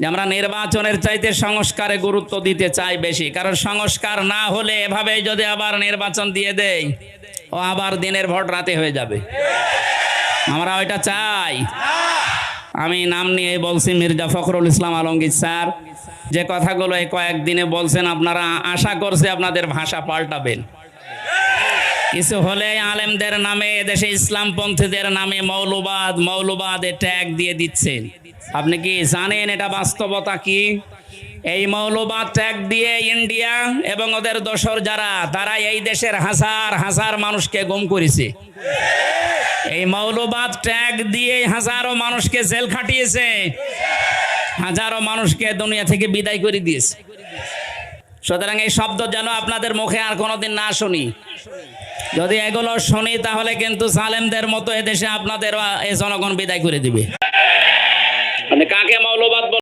যে আমরা নির্বাচনের চাইতে সংস্কারে গুরুত্ব দিতে চাই বেশি। কারণ সংস্কার না হলে এভাবে যদি আবার নির্বাচন দিয়ে দেই, ও আবার দিনের ভোট রাতে হয়ে যাবে। আমরা ওইটা চাই। আমি নাম নিয়ে বলছি মির্জা ফখরুল ইসলাম আলমগীর স্যার। যে কথাগুলো এই কয়েকদিনে বলছেন, আপনারা আশা করছে আপনাদের ভাষা পাল্টাবেন। কিছু হলে আলেমদের নামে, এদেশে ইসলামপন্থীদের নামে মৌলবাদ মৌলবাদ ট্যাগ দিয়ে দিচ্ছেন। আপনি কি জানেন এটা বাস্তবতা কি? এই মৌলবাদ ট্যাগ দিয়ে ইন্ডিয়া এবং ওদের দোসর যারা, তারা এই দেশের হাজার হাজার মানুষকে গুম করেছে। এই মৌলবাদ ট্যাগ দিয়ে হাজারো মানুষকে জেল খাটিয়েছে। হাজারো মানুষকে দুনিয়া থেকে বিদায় করে দিয়েছে। সুতরাং এই শব্দ যেন আপনাদের মুখে আর কোনোদিন না শুনি। যদি এগুলো শুনি, তাহলে কিন্তু সালেমদের মতো এদেশে আপনাদের জনগণ বিদায় করে দিবে। আপনি কাকে মৌলবাদ